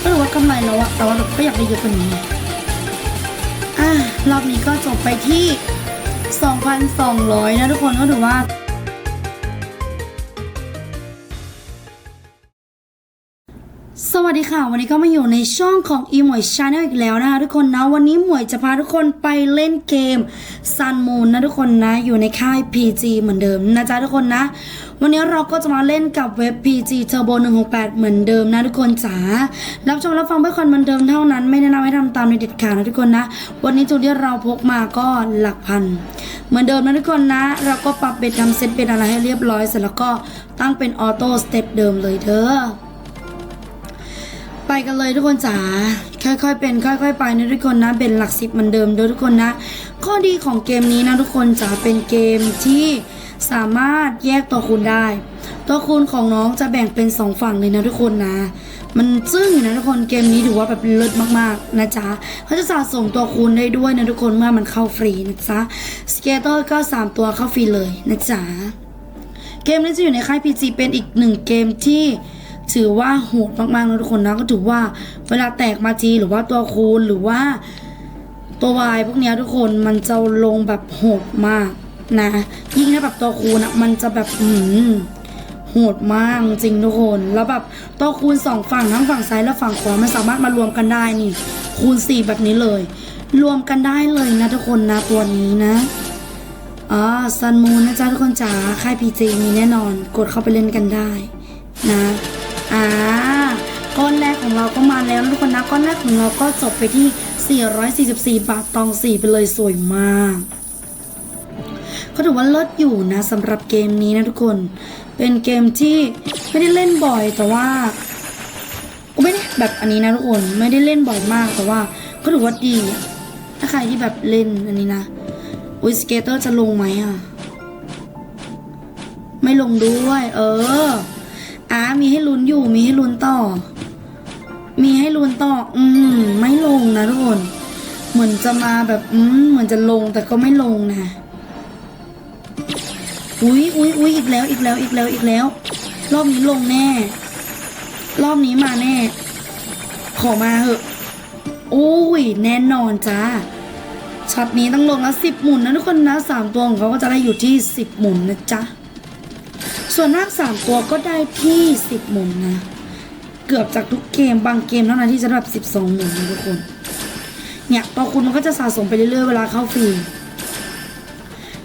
ก็ถือว่ากำไรแล้วอะแต่ว่าแบบก็อยากได้เยอะกว่านี้อะรอบนี้ก็จบไปที่ 2,200 นะทุกคนก็ถือว่า วัสดีค่ะ วันนี้ก็มาอยู่ในช่องของ e m o y Channel อีกแล้วนะคะทุกคนนะ วันนี้หมวยจะพาทุกคนไปเล่นเกม Sun Moon นะทุกคนนะ อยู่ในค่าย PG เหมือนเดิมนะจ๊ะทุกคนนะ วันนี้เราก็จะมาเล่นกับเว็บ PG Turbo 168 เหมือนเดิมนะทุกคนจ๋ารับชมรับฟังเพื่อความบันเทิงเท่านั้นไม่แนะนำให้ทำตามในเด็ดขาดนะทุกคนนะ วันนี้จุดที่เราพกมาก็หลักพัน เหมือนเดิมนะทุกคนนะ เราก็ปรับเบ็ดทำเซตเบ็ดอะไรให้เรียบร้อยเสร็จแล้วก็ตั้งเป็นออโต้สเต็ปเดิมเลยเด้อ ไปกันเลยทุกคนจ๋าค่อยๆ เป็น ค่อย ๆ ไปนะทุกคนนะ เป็นหลักสิบเหมือนเดิมเด้อทุกคนนะ ข้อดีของเกมนี้นะทุกคนจ๋าเป็นเกมที่สามารถแยกตัวคูณได้ ตัวคูณของน้องจะแบ่งเป็นสองฝั่งเลยนะทุกคนนะ มันซึ่งนะทุกคนเกมนี้ถือว่าแบบเลิศมากๆนะจ๊ะเขาจะสะสมตัวคูณได้ด้วยนะทุกคนเมื่อมันเข้าฟรีนะจ๊ะสเกตเตอร์ก็สามตัวเข้าฟรีเลยนะจ๊ะเกมนี้จะอยู่ในค่าย PG เป็นอีกหนึ่งเกมที่ ถือว่าโหดมากๆนะทุกคนนะก็ถือว่าเวลาแตกมาจีหรือว่าตัวคูณหรือว่าตัววายพวกเนี้ยทุกคนมันจะลงแบบโหดมากนะยิ่งถ้าแบบตัวคูณอะมันจะแบบอืมโหดมากจริงทุกคนแล้วแบบตัวคูณสองฝั่งทั้งฝั่งซ้ายและฝั่งขวามันสามารถมารวมกันได้นี่ คูณสี่แบบนี้เลย รวมกันได้เลยนะทุกคนนะตัวนี้นะอ๋อซันมูนนะจ๊ะทุกคนจ๋าค่ายพีจีมีแน่นอน กดเข้าไปเล่นกันได้นะ อ่าก้อนแรกของเราก็มาแล้วทุกคนนะก้อนแรกของเราก็จบไปที่ 444 บาทตองสี่ไปเลยสวยมาก ก็ถือว่าเลิศอยู่นะสำหรับเกมนี้นะทุกคน เป็นเกมที่ไม่ได้เล่นบ่อยแต่ว่าก็ไม่ได้แบบอันนี้นะทุกคนไม่ได้เล่นบ่อยมากแต่ว่าก็ถือว่าดีถ้าใครที่แบบเล่นอันนี้นะอุ้ยสเกตเตอร์จะลงไหมอะ ไม่ลงด้วย เออ อ่ามีให้ลุ้นอยู่มีให้ลุ้นต่อ มีให้ลุ้นต่อ อืมไม่ลงนะทุกคนเหมือนจะมาแบบอืมเหมือนจะลงแต่ก็ไม่ลงนะอุ้ยอุ้ยอุ้ยอีกแล้วอีกแล้วอีกแล้วอีกแล้ว รอบนี้ลงแน่ รอบนี้มาแน่ ขอมาเหอะโอ้ยแน่นอนจ้าช็อตนี้ต้องลงละสิบหมุนนะทุกคนนะสามตัวของเขาก็จะได้อยู่ที่สิบหมุนนะจ๊ะ ส่วนมากสามตัวก็ได้ที่สิบหมุนนะ เกือบจากทุกเกมบางเกมเท่านั้นที่จะแบบสิบสองหมุนนะทุกคน เนี่ยตัวคุณมันก็จะสะสมไปเรื่อยๆเวลาเข้าฟรี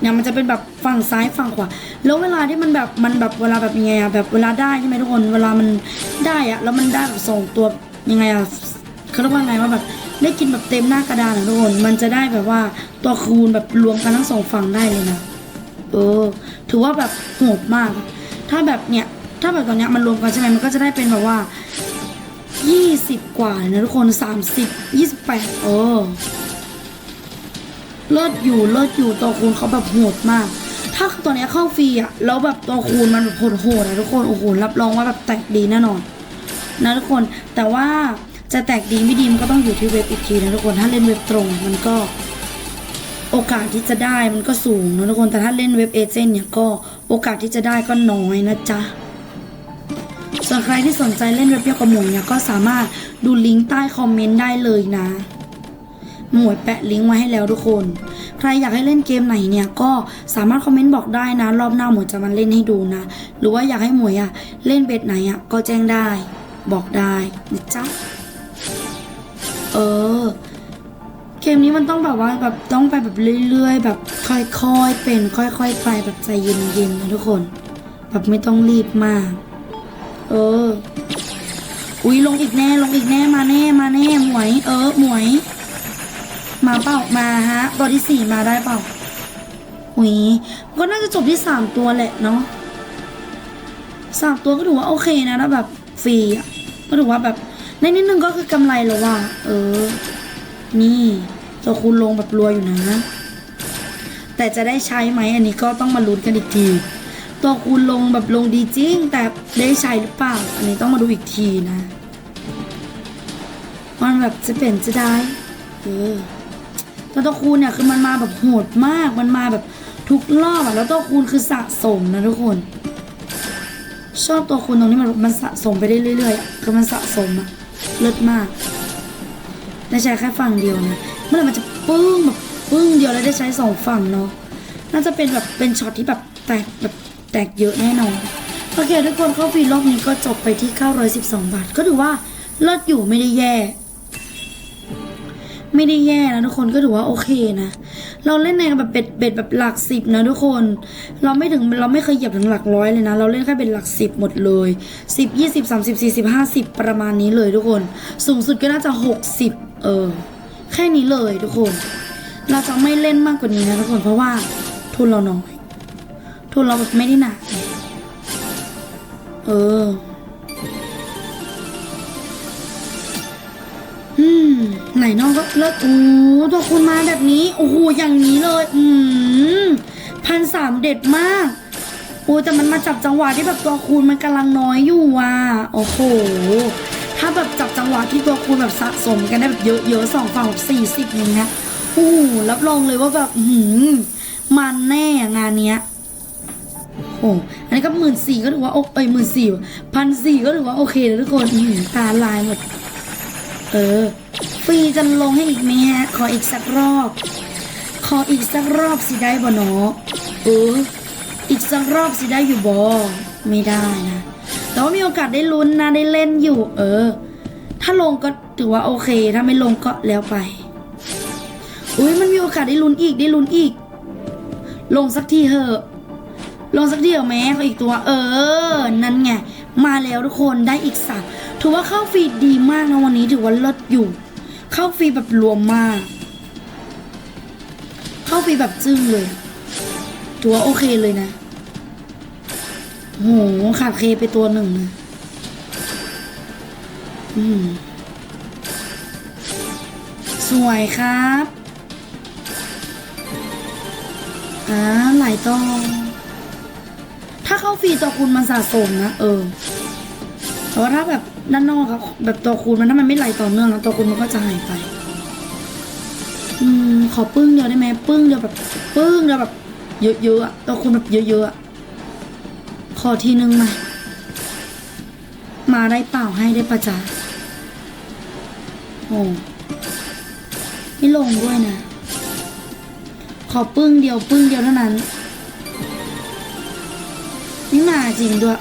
เนี่ยมันจะเป็นแบบฝั่งซ้ายฝั่งขวาแล้วเวลาที่มันแบบมันแบบเวลาแบบยังไงอะแบบเวลาได้ใช่ไหมทุกคนเวลามันได้อะแล้วมันได้แบบสองตัวยังไงอะเขาเรียกว่าไงว่าแบบได้กินแบบเต็มหน้ากระดานอะทุกคนมันจะได้แบบว่าตัวคูณแบบรวมกันทั้งสองฝั่งได้เลยนะเออ ถือว่าแบบโหดมาก ถ้าแบบเนี่ยถ้าแบบตอนเนี้ยมันรวมกันใช่ไหมมันก็จะได้เป็นแบบว่ายี่สิบกว่าเลยนะทุกคนสามสิบยี่สิบแปดเออเลิศอยู่เลิศอยู่ตัวคูณเขาแบบโหดมาก ถ้าตัวเนี้ยเข้าฟรีอะแล้วแบบตัวคูณมันแบบโหดๆอะทุกคนโอ้โหรับรองว่าแบบแตกดีแน่นอนนะทุกคนแต่ว่าจะแตกดีไม่ดีมันก็ต้องอยู่ที่เว็บอีกทีนะทุกคนถ้าเล่นเว็บตรงมันก็ โอกาสที่จะได้มันก็สูงนะทุกคนแต่ถ้าเล่นเว็บเอเจนต์เนี่ยก็โอกาสที่จะได้ก็น้อยนะจ๊ะส่วนใครที่สนใจเล่นเว็บเดียวกับหมวยเนี่ยก็สามารถดูลิงก์ใต้คอมเมนต์ได้เลยนะหมวยแปะลิงก์ไว้ให้แล้วทุกคน ใครอยากให้เล่นเกมไหนเนี่ยก็สามารถคอมเมนต์บอกได้นะ รอบหน้าหมวยจะมาเล่นให้ดูนะ หรือว่าอยากให้หมวยอะเล่นเบ็ดไหนอะก็แจ้งได้ บอกได้นะจ๊ะเออ เกมนี้มันต้องแบบว่าแบบต้องไปแบบเรื่อยๆ แบบค่อยๆ เป็นค่อยๆ ไปแบบใจเย็นๆนะทุกคน แบบไม่ต้องรีบมาก เออ อุ้ยลงอีกแน่ลงอีกแน่มาแน่มาแน่หมวย เออหมวย มาเปล่ามาฮะตัวที่สี่มาได้เปล่าอุ้ยก็น่าจะจบที่สามตัวแหละเนาะสามตัวก็ถือว่าโอเคนะถ้าแบบฟรีอะก็ถือว่าแบบในนิดนึงก็คือกำไรแล้วว่ะเออ นี่ ตัวคูณลงแบบรัวอยู่นะ แต่จะได้ใช้ไหมอันนี้ก็ต้องมาลุ้นกันอีกที ตัวคูณลงแบบลงดีจริง แต่ได้ใช้หรือเปล่า อันนี้ต้องมาดูอีกทีนะมันแบบจะเป็นจะได้เออตัวตัวคูณเนี่ยคือมันมาแบบโหดมาก มันมาแบบทุกรอบอะแล้วตัวคูณคือสะสมนะทุกคน ชอบตัวคุณตรงนี้มันมันสะสมไปได้เรื่อยๆคือมันสะสมอะเลิศมากได้ใช้แค่ฝั่งเดียวนะ เมื่อไหร่มันจะปึ้งแบบปึ้งเดียวแล้วได้ใช้สองฝั่งเนาะน่าจะเป็นแบบเป็นช็อตที่แบบแตกแบบแตกเยอะแน่นอนโอเคทุกคนเข้าฟรีรอบนี้ก็จบไปที่ 912 บาท ก็ถือว่าเลิศอยู่ไม่ได้แย่ ไม่ได้แย่นะทุกคนก็ถือว่าโอเคนะ เราเล่นในแบบเบ็ดเบ็ดแบบหลักสิบนะทุกคน เราไม่ถึงเราไม่เคยเหยียบถึงหลักร้อยเลยนะ เราเล่นแค่เป็นหลักสิบหมดเลยสิบยี่สิบสามสิบสี่สิบห้าสิบประมาณนี้เลยทุกคน สูงสุดก็น่าจะหกสิบเออ แค่นี้เลยทุกคน เราจะไม่เล่นมากกว่านี้นะทุกคนเพราะว่าทุนเราน้อย ทุนเราแบบไม่ได้หนักเอออืมไหนน้องก็เลิศโอ้ตัวคุณมาแบบนี้ โอ้โหอย่างนี้เลย อืมพันสามเด็ดมากโอ้แต่มันมาจับจังหวะที่แบบตัวคูณมันกำลังน้อยอยู่อะโอ้โห ถ้าแบบจับจังหวะที่ตัวคูณแบบสะสมกันได้แบบเยอะๆสองฝั่งแบบสี่สิบอย่างเงี้ยโอ้รับรองเลยว่าแบบหืมมันแน่งานเนี้ยโอ้อันนี้ก็หมื่นสี่ก็ถือว่าโอเอ้ยหมื่นสี่พันสี่ก็ถือว่าโอเคเลยทุกคนหือตาลายหมด เออฟรีจะลงให้อีกไหมฮะ ขออีกสักรอบ ขออีกสักรอบสิได้บ่เนาะเอออีกสักรอบสิได้อยู่บ่ไม่ได้นะ แต่ว่ามีโอกาสได้ลุ้นนะได้เล่นอยู่ เออ ถ้าลงก็ถือว่าโอเค ถ้าไม่ลงก็แล้วไป อุ้ยมันมีโอกาสได้ลุ้นอีกได้ลุ้นอีก ลงสักทีเถอะลงสักทีเหรอแม่ขออีกตัว เออ นั่นไง มาแล้วทุกคนได้อีกสามถือว่าเข้าฟรีดีมากนะวันนี้ถือว่าเลิศอยู่ เข้าฟรีแบบรวมมาก เข้าฟรีแบบจึ้งเลยถือว่าโอเคเลยนะ โหขาดเคไปตัวหนึ่งนะอืมสวยครับอ่าหลายตองถ้าเข้าฟรีตัวคูณมันสะสมนะเออแต่ว่าถ้าแบบด้านนอกครับแบบตัวคูณมันถ้ามันไม่ไหลต่อเนื่องแล้วตัวคูณมันก็จะหายไป อืมขอปึ้งเดียวได้ไหมปึ้งเดียวแบบปึ้งเดียวแบบเยอะๆอะตัวคูณแบบเยอะๆอะ ขอทีนึงมามาได้เปล่าให้ได้ประจาโอ้ไม่ลงด้วยนะ ขอปึ้งเดียวปึ้งเดียวเท่านั้น นี่มาจริงด้วย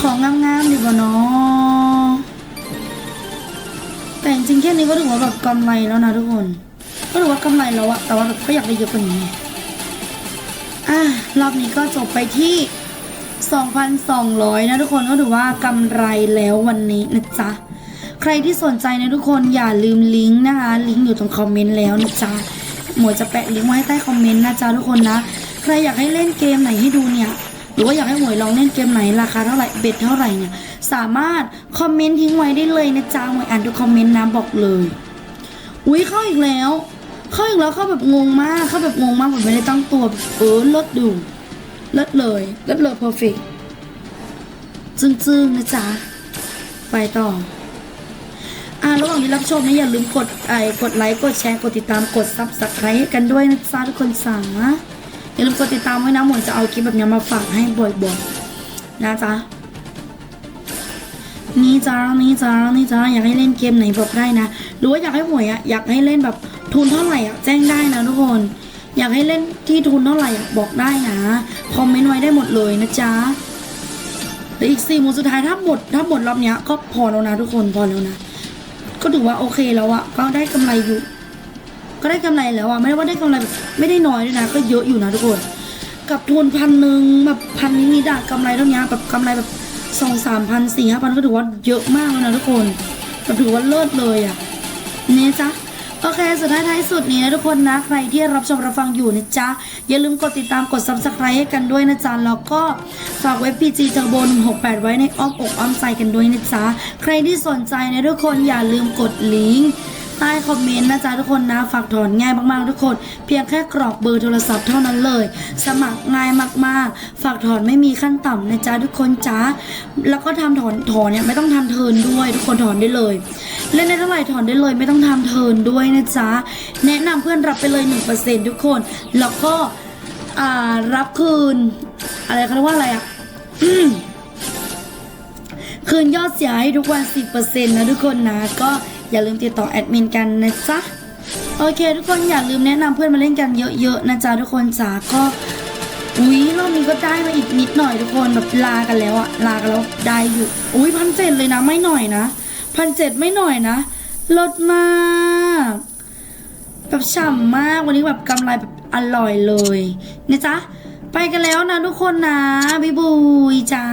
ของงามๆดีกว่าเนาะแต่จริงแค่นี้ก็ถือว่าแบบกำไรแล้วนะทุกคน ก็ถือว่ากำไรแล้วอะแต่ว่าก็อยากได้เยอะกว่านี้ อะรอบนี้ก็จบไปที่ 2,200 นะทุกคนก็ถือว่ากำไรแล้ววันนี้นะจ๊ะ ใครที่สนใจนะทุกคนอย่าลืมลิงก์นะคะ ลิงก์อยู่ตรงคอมเมนต์แล้วนะจ๊ะ หมวยจะแปะลิงก์ไว้ให้ใต้คอมเมนต์นะจ๊ะทุกคนนะ ใครอยากให้เล่นเกมไหนให้ดูเนี่ย หรือว่าอยากให้หมวยลองเล่นเกมไหนราคาเท่าไหร่เบ็ดเท่าไหร่เนี่ย สามารถคอมเมนต์ทิ้งไว้ได้เลยนะจ๊ะหมวยอ่านทุกคอมเมนต์นะบอกเลย อุ้ยเข้าอีกแล้ว เข้าอีกแล้วเข้าแบบงงมากเข้าแบบงงมากแบบไม่ได้ตั้งตัวเออเลิศดูเลิศเลยเลิศเลยเพอร์เฟกจึ้งๆนะจ๊ะไปต่ออ่าระหว่างที่รับชมนะอย่าลืมกดไอ้กดไลค์กดแชร์กดติดตามกดซับสไครต์กันด้วยนะจ๊ะทุกคนสั่งนะอย่าลืมกดติดตามไว้นะหมวยจะเอาคลิปแบบนี้มาฝากให้บ่อยๆนะจ๊ะนี่จ้านี่จ้านี่จ้าอยากให้เล่นเกมไหนบอกได้นะหรือว่าอยากให้หมวยอะอยากให้เล่นแบบ ทุนเท่าไหร่อะแจ้งได้นะทุกคน อยากให้เล่นที่ทุนเท่าไหร่อะบอกได้นะคอมเมนต์ไว้ได้หมดเลยนะจ๊ะเหลืออีกสี่หมวดสุดท้ายถ้าหมดถ้าหมดรอบเนี้ยก็พอแล้วนะทุกคนพอแล้วนะก็ถือว่าโอเคแล้วอะก็ได้กำไรอยู่ ก็ได้กำไรแล้วอะไม่ได้ว่าได้กำไรแบบไม่ได้น้อยด้วยนะ ก็เยอะอยู่นะทุกคน กับทุนพันหนึ่งแบบพันนิดๆอะกำไรเท่านี้แบบกำไรแบบสองสามพันสี่ห้าพันก็ถือว่าเยอะมากแล้วนะทุกคนก็ถือว่าเลิศเลยอะเนี่ยจ้ะ โอเค สุดท้ายท้ายสุดนี้นะทุกคนนะ ใครที่รับชมรับฟังอยู่นะจ๊ะ อย่าลืมกดติดตามกด subscribe ให้กันด้วยนะจ๊ะ แล้วก็ฝากเว็บ PG Turbo 168 ไว้ในอ้อมอกอ้อมใจกันด้วยนะจ๊ะ ใครที่สนใจนะทุกคนอย่าลืมกดลิงก์ ใต้คอมเมนต์นะจ๊ะทุกคนนะฝากถอนง่ายมากๆทุกคน เพียงแค่กรอกเบอร์โทรศัพท์เท่านั้นเลย สมัครง่ายมากๆ ฝากถอนไม่มีขั้นต่ำนะจ๊ะทุกคนจ้าแล้วก็ทำถอนถอนเนี่ยไม่ต้องทำเทิร์นด้วย ทุกคนถอนได้เลยเล่นได้เท่าไหร่ถอนได้เลย ไม่ต้องทำเทิร์นด้วยนะจ๊ะแนะนำเพื่อนรับไปเลย 1%ทุกคน แล้วก็รับคืน อะไรเขาเรียกว่าอะไรอะคืนยอดเสียให้ทุกวัน 10%นะทุกคนนะก็ อย่าลืมติดต่อแอดมินกันนะจ๊ะโอเค ทุกคนอย่าลืมแนะนำเพื่อนมาเล่นกันเยอะๆนะจ๊ะทุกคนจ๋าก็อุ้ยรอบนี้ก็ได้มาอีกนิดหน่อยทุกคนแบบลากันแล้วอะลากันแล้วได้อยู่อุ้ยพันเจ็ดเลยนะไม่หน่อยนะพันเจ็ดไม่หน่อยนะลดมากแบบฉ่ำมากวันนี้แบบกำไรแบบอร่อยเลยนะจ๊ะไปกันแล้วนะทุกคนนะบ๊ายบายจ้า